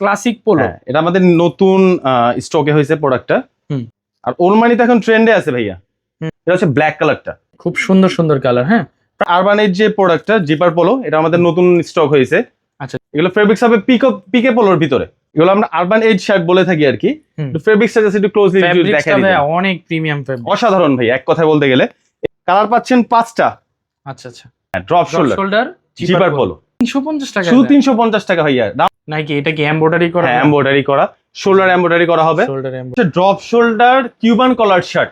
Classic polo হ্যাঁ এটা আমাদের নতুন স্টকে হয়েছে প্রোডাক্টটা হুম। আর ওলমানি তো এখন ট্রেন্ডে আছে ভাইয়া। এটা হচ্ছে ব্ল্যাক কালারটা খুব সুন্দর সুন্দর কালার হ্যাঁ। আরবানের যে প্রোডাক্টটা জিপার পোলো এটা আমাদের নতুন স্টক হয়েছে। আচ্ছা। এগুলো ফেব্রিক্স হবে পিকো পিকে পোলোর ভিতরে। এগুলো আমরা আরবান এজ শার্ট বলে থাকি আর কি। হুম। ফেব্রিক্সটা জাস্ট একটু ক্লোজলি দেখা অনেক প্রিমিয়াম ফ্যাব্রিক অসাধারণ ভাই এক কথায় বলতে গেলে। কালার পাচ্ছেন পাঁচটা। আচ্ছা আচ্ছা। ড্রপ শোল্ডার জিপার পোলো টাকা শুধু ভাইয়া নাকি এটা কি এমব্রয়ডারি করা হ্যাঁ এমব্রয়ডারি করা। শোল্ডার এমব্রয়ডারি করা হবে। Shoulder drop shoulder Cuban collar shirt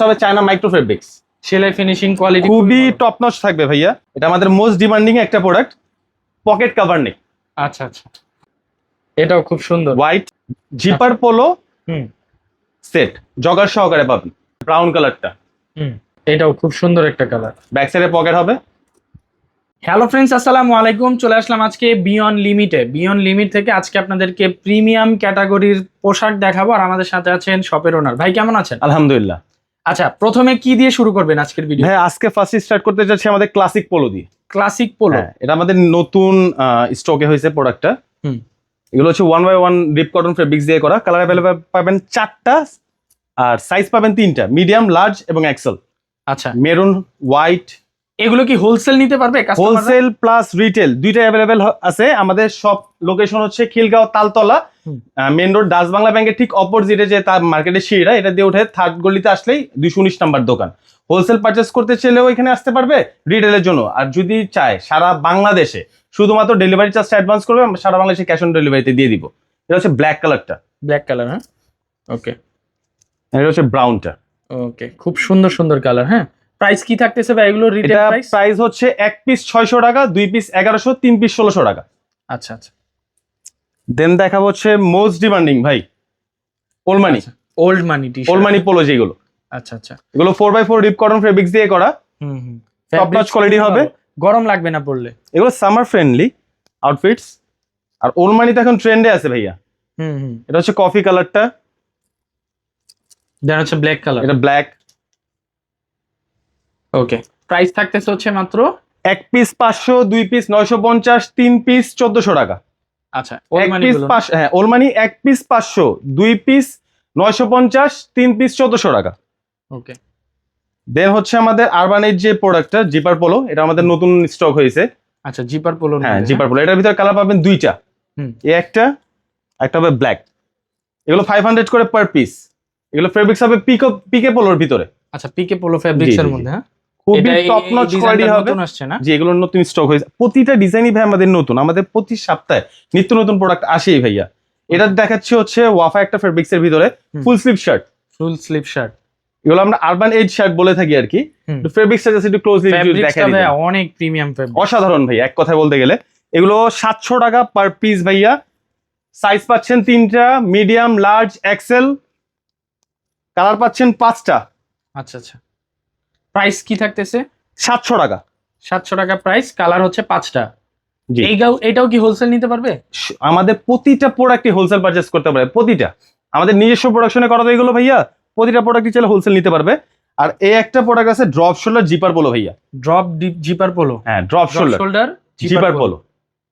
হবে চায়না মাইক্রো ফেব্রিক্স সেলাই ফিনিশিং কোয়ালিটি খুবই টপ নচ থাকবে ভাইয়া। এটা আমাদের মোস্ট ডিমান্ডিং একটা প্রোডাক্ট পকেট কাভার নেই আচ্ছা আচ্ছা। এটাও খুব সুন্দর। হোয়াইট জিপার পোলো হুম। সেট জগার সহকারে পাবেন। ব্রাউন কালারটা হুম। এটাও খুব সুন্দর একটা কালার ব্যাক সাইডে পকেট হবে। হ্যালো ফ্রেন্ডস আসসালামু আলাইকুম। চলে আসলাম আজকে বিয়ন লিমিটে বিয়ন লিমিট থেকে আজকে আপনাদেরকে প্রিমিয়াম ক্যাটাগরির পোশাক দেখাবো আর আমাদের সাথে আছেন শপের ওনার ভাই কেমন আছেন? আলহামদুলিল্লাহ। আচ্ছা প্রথমে কি দিয়ে শুরু করবেন আজকের ভিডিও হ্যাঁ আজকে ফার্স্ট স্টার্ট করতে যাচ্ছি আমাদের ক্লাসিক পোলো দিয়ে। ক্লাসিক পোলো হ্যাঁ এটা আমাদের নতুন স্টকে হয়েছে প্রোডাক্টটা হুম। এগুলো হচ্ছে one by one rip cotton fabrics দিয়ে করা। কালার অ্যাভেলেবল পাবেন চারটা আর সাইজ পাবেন তিনটা। মিডিয়াম লার্জ এবং এক্সেল আচ্ছা। মেরুন হোয়াইট এগুলো কি হোলসেল নিতে পারবে হোলসেল প্লাস রিটেল দুইটা অ্যাভেলেবেল আছে। আমাদের সব লোকেশন হচ্ছে Khilgaon Taltola. Main road Dutch Bangla ব্যাংকের ঠিক অপোজিটে যে তার মার্কেটের সিঁড়িটা এটা দিয়ে উঠে থার্ড গলিতে আসলেই দুইশো উনিশ নাম্বার দোকান। হোলসেল পারচেস করতে চাইলেও এখানে আসতে পারবে রিটেলের জন্য। আর যদি চায় সারা বাংলাদেশে শুধুমাত্র ডেলিভারি চার্জটা অ্যাডভান্স করবে আমরা সারা বাংলাদেশে ক্যাশ অন ডেলিভারিতে দিয়ে দিব। এটা হচ্ছে ব্ল্যাক কালারটা ব্ল্যাক কালার হ্যাঁ? ওকে এটা হচ্ছে ব্রাউনটা ওকে খুব সুন্দর সুন্দর কালার হ্যাঁ? প্রাইস কি থাকতেছে ভাই? এগুলো রিটেল প্রাইস প্রাইস হচ্ছে এক পিস ছয়শো টাকা দুই পিস এগারোশো তিন পিস ষোলোশো টাকা। আচ্ছা আচ্ছা। দেন দেখাবো হচ্ছে মোস্ট ডিমান্ডিং ভাই ওলমানি ওল্ড মানি টি ওলমানি পোলো যেগুলো আচ্ছা আচ্ছা। এগুলো four by four rip cotton fabrics দিয়ে করা। হুম হুম। Top notch কোয়ালিটি হবে। গরম লাগবে না পড়লে এগুলো সামার ফ্রেন্ডলি আউটফিটস আর ওলমানি তো এখন ট্রেন্ডে আছে ভাইয়া। হুম হুম। এটা হচ্ছে কফি কালারটা দেন হচ্ছে ব্ল্যাক কালার এটা ব্ল্যাক ওকে প্রাইস থাকতেছে হচ্ছে মাত্র? এক পিস পাঁচশো দুই পিস নয়শো পঞ্চাশ তিন পিস চোদ্দশো টাকা। আচ্ছা এক পিস হ্যাঁ ওলমানি এক পিস পাঁচশো দুই পিস নয়শো পঞ্চাশ তিন পিস চোদ্দশো টাকা। ওকে দেন হচ্ছে আমাদের আরবানের যে প্রোডাক্টটা জিপার পোলো এটা আমাদের নতুন স্টক হয়েছে। আচ্ছা জিপার পোলো হ্যাঁ জিপার পোলো এটার ভিতরে কালার পাবেন দুইটা। হুম। এ একটা একটা হবে ব্ল্যাক এগুলো ফাইভ হান্ড্রেড করে পার পিস এগুলো ফেব্রিক্স হবে পিকো পিকে পোলোর ভিতরে। আচ্ছা পিকে পোলো ফেব্রিক্স জি, এর মধ্যে হ্যাঁ? খুবই টপ নচ কোয়ালিটি হবে। না? যে এগুলো নতুন স্টক হয়েছে। প্রতিটা ডিজাইনই ভাই আমাদের নতুন। আমাদের প্রতি সপ্তাহে নিত্য নতুন প্রোডাক্ট আসেই ভাইয়া। এটা দেখাচ্ছে হচ্ছে ওয়াফা একটা ফেব্রিক্স এর ভিতরে full sleeve shirt full sleeve shirt এগুলো আমরা আরবান এজ শার্ট বলে থাকি আর কি। ফেব্রিক্সটা জাস্ট একটু ক্লোজলি দেখা অনেক প্রিমিয়াম ফেব্রিক অসাধারণ ভাই এক কথায় বলতে গেলে। এগুলো সাতশো টাকা পার পিস ভাইয়া। সাইজ পাচ্ছেন তিনটা মিডিয়াম লার্জ এক্সেল কালার পাচ্ছেন পাঁচটা। আচ্ছা আচ্ছা। প্রাইস কি থাকতেছে? সাতশো টাকা। সাতশো টাকা প্রাইস কালার হচ্ছে পাঁচটা। এইটাও এটাও কি হোলসেল নিতে পারবে? আমাদের প্রতিটা প্রোডাক্টই হোলসেল পারচেস করতে পারে প্রতিটা। আমাদের নিজস্ব প্রোডাকশনে করা তো এগুলো ভাইয়া প্রতিটা প্রোডাক্টই চাইলে হোলসেল নিতে পারবে। আর এই একটা প্রোডাক্ট আছে ড্রপ শোল্ডার জিপার বলো ভাইয়া। ড্রপ জিপার পোলো হ্যাঁ ড্রপ শোল্ডার জিপার বলো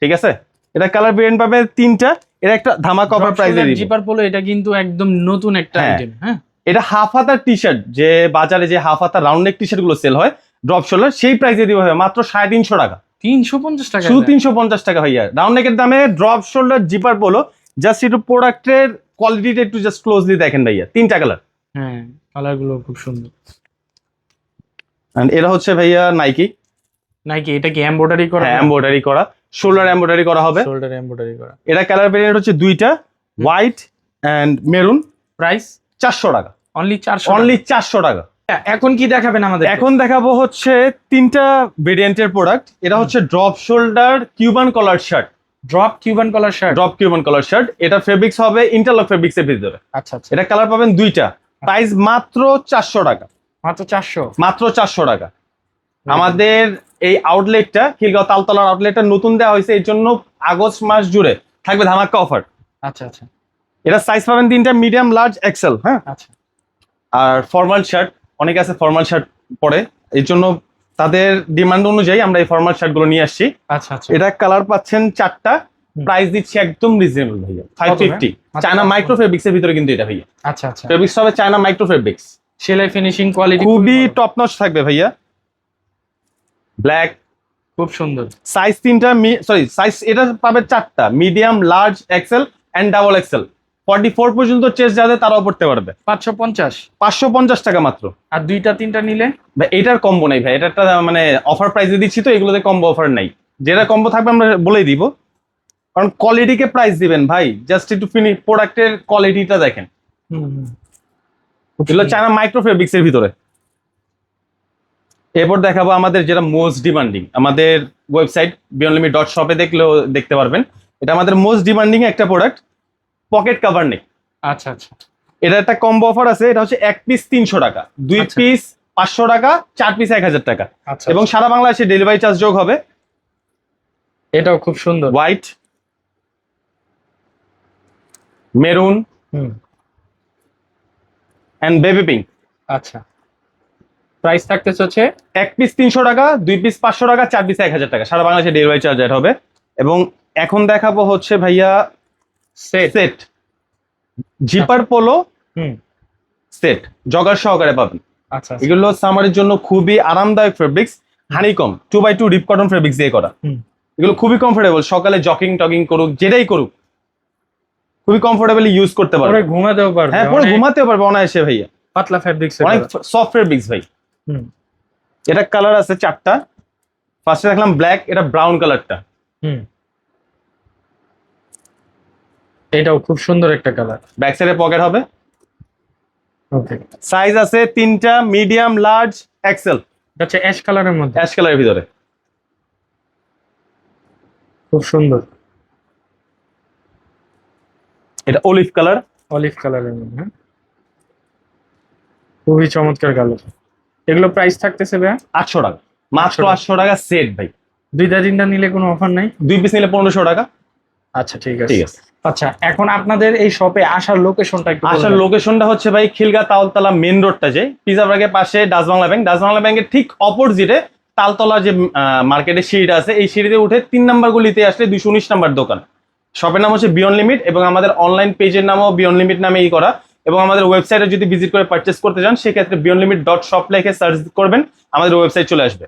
ঠিক আছে? এটা কালার ভেরিয়েন্ট পাবে তিনটা এটা একটা ধামাকা অফার প্রাইসে জিপার পোলো এটা কিন্তু একদম নতুন একটা হ্যাঁ। আইটেম হ্যাঁ? এটা হাফ হাতার টি শার্ট যে বাজারে যে হাফ হাতার রাউন্ড নেক টি শার্টগুলো সেল হয় ড্রপ শোল্ডার সেই প্রাইসে দিব ভাইয়া মাত্র সাড়ে তিনশো টাকা। তিনশো পঞ্চাশ টাকা শুধু তিনশো পঞ্চাশ টাকা ভাইয়া। রাউন্ড নেকের দামে ড্রপ শোল্ডার জিপার বলো জাস্ট একটু প্রোডাক্টের কোয়ালিটিটা একটু জাস্ট ক্লোজলি দেখেন ভাইয়া তিনটা কালার হ্যাঁ কালারগুলো খুব সুন্দর। এন্ড এটা হচ্ছে ভাইয়া নাইকি নাইকি এটা কি এমব্রয়ডারি করা? এমব্রয়ডারি করা। শোল্ডার এমব্রয়ডারি করা হবে। শোল্ডার এমব্রয়ডারি করা। এটা কালার ভেরিয়েন্ট হচ্ছে দুইটা হোয়াইট এন্ড মেরুন প্রাইস চারশো টাকা। অনলি চারশো অনলি চারশো টাকা। এখন কি দেখাবেন আমাদের? এখন দেখাবো হচ্ছে তিনটা ভেরিয়েন্টের প্রোডাক্ট এটা হচ্ছে drop shoulder Cuban collar shirt drop Cuban collar shirt drop Cuban collar shirt এটা ফেব্রিক্স হবে ইন্টারলক ফেব্রিক্স এর ভিতরে। আচ্ছা আচ্ছা। এটা কালার পাবেন দুইটা। প্রাইস মাত্র চারশো টাকা। মাত্র চারশো? মাত্র চারশো টাকা। আমাদের এই আউটলেটটা খিলগাঁও তালতলার আউটলেটটা নতুন দেওয়া হয়েছে। এর জন্য আগস্ট মাস জুড়ে থাকবে ধামাক্কা অফার আচ্ছা আচ্ছা। এটা সাইজ পাবেন তিনটা মিডিয়াম লার্জ এক্সেল হ্যাঁ? আচ্ছা। আর ফর্মাল শার্ট অনেকে আছে ফর্মাল শার্ট পরে। এর জন্য তাদের ডিমান্ড অনুযায়ী আমরা এই ফর্মাল শার্টগুলো নিয়ে আসছি। আচ্ছা আচ্ছা। এটা কালার পাচ্ছেন চারটা। প্রাইস দিচ্ছি একদম রিজনেবল ভাইয়া। Five? Fifty China? Micro fabrics এর ভিতরে কিন্তু এটা ভাইয়া। আচ্ছা আচ্ছা। ফেব্রিক্স হবে চায়না মাইক্রো ফেব্রিক্স সেলাই ফিনিশিং কোয়ালিটি খুবই টপ নচ থাকবে ভাইয়া। ব্ল্যাক খুব সুন্দর। সাইজ তিনটা সরি সাইজ এটা পাবে চারটা। Medium large XL and double XL forty four পর্যন্ত চেস যাদের তারাও পড়তে পারবে। পাঁচশো পঞ্চাশ। পাঁচশো পঞ্চাশ টাকা মাত্র। আর দুইটা তিনটা নিলে? ভাই এটার কম্বো নাই ভাই এটা একটা মানে অফার প্রাইসে দিচ্ছি তো এগুলোতে কম্বো অফার নাই। যেটা কম্বো থাকবে আমরা বলেই দিব। কারণ কোয়ালিটিকে প্রাইস দিবেন ভাই জাস্ট একটু ফিনি প্রোডাক্টের কোয়ালিটিটা দেখেন। এগুলো চায়না মাইক্রো ফেব্রিক্স এর ভিতরে। এরপর দেখাবো আমাদের যেটা মোস্ট ডিমান্ডিং আমাদের ওয়েবসাইট বিয়নলিমি ডট শপে দেখলেও দেখতে পারবেন। এটা আমাদের মোস্ট ডিমান্ডিং একটা প্রোডাক্ট পকেট কাভার নেই। আচ্ছা আচ্ছা। এটা একটা কম্বো অফার আছে এটা হচ্ছে এক পিস তিনশো টাকা। দুই আচ্ছা। পিস পাঁচশো টাকা চার পিস এক হাজার টাকা। আচ্ছা এবং সারা বাংলাদেশে ডেলিভারি চার্জ যোগ হবে। এটাও খুব সুন্দর। White maroon and baby pink আচ্ছা। প্রাইস থাকতেছে হচ্ছে এক পিস তিনশো টাকা দুই পিস পাঁচশো টাকা চার পিস এক হাজার টাকা। সারা বাংলাদেশে ডেলিভারি চার্জ হবে। এবং এখন দেখাবো হচ্ছে ভাইয়া সেট সেট জিপার পোলো হুম। সেট জগার সহকারে পাবেন। আচ্ছা আচ্ছা। এগুলো সামারের জন্য খুবই আরামদায়ক fabrics honeycomb two by two deep cotton fabrics দিয়ে করা। হুম। এগুলো খুবই কমফোর্টেবল সকালে জকিং টকিং করুক যেটাই করুক। খুবই কমফোর্টেবলি ইউজ করতে পরে পারবে ঘুমাতেও পারবে হ্যাঁ পুরো ঘুমাতেও পারবে অনায়াসে ভাইয়া। পাতলা ফ্যাব্রিক্স অনেক সফট ফেব্রিক্স ভাই। হুম। এটা কালার আছে চারটা। ফার্স্টে দেখলাম ব্ল্যাক এটা ব্রাউন কালারটা হুম। এটাও খুব সুন্দর একটা কালার ব্যাক সাইডে পকেট হবে। ওকে সাইজ আছে তিনটা মিডিয়াম লার্জ এক্সেল আচ্ছা অ্যাশ কালারের মধ্যে। অ্যাশ কালারের ভিতরে। খুব সুন্দর। এটা অলিভ কালার অলিভ কালারের মধ্যে হ্যাঁ? খুবই চমৎকার কালার এগুলো প্রাইস থাকতেছে ভাইয়া? আটশো টাকা। মাত্র 800 আটশো টাকা সেট ভাই। দুইটা তিনটা নিলে কোনো অফার নাই? দুই পিস নিলে পনেরোশো টাকা। আচ্ছা ঠিক আছে। ঠিক আছে। আচ্ছা এখন আপনাদের এই শপে আসার লোকেশনটা একটু আসার। লোকেশনটা হচ্ছে ভাই খিলগা তালতলা মেন রোডটা যে পিজা বার্গের পাশে Dutch Bangla bank Dutch Bangla ব্যাংকের ঠিক অপোজিটে তালতলা যে মার্কেটের সিঁড়িটা আছে এই সিঁড়িতে উঠে তিন নাম্বার গলিতে আসলে দুশো উনিশ নাম্বার দোকান। শপের নাম হচ্ছে বিয়ন লিমিট এবং আমাদের অনলাইন পেজের নামও বিয়ন লিমিট নামে ই করা। এবং আমাদের ওয়েবসাইটে যদি ভিজিট করে পারচেস করতে চান সেক্ষেত্রে বিয়ন লিমিট ডট শপ লেখে সার্চ করবেন আমাদের ওয়েবসাইট চলে আসবে।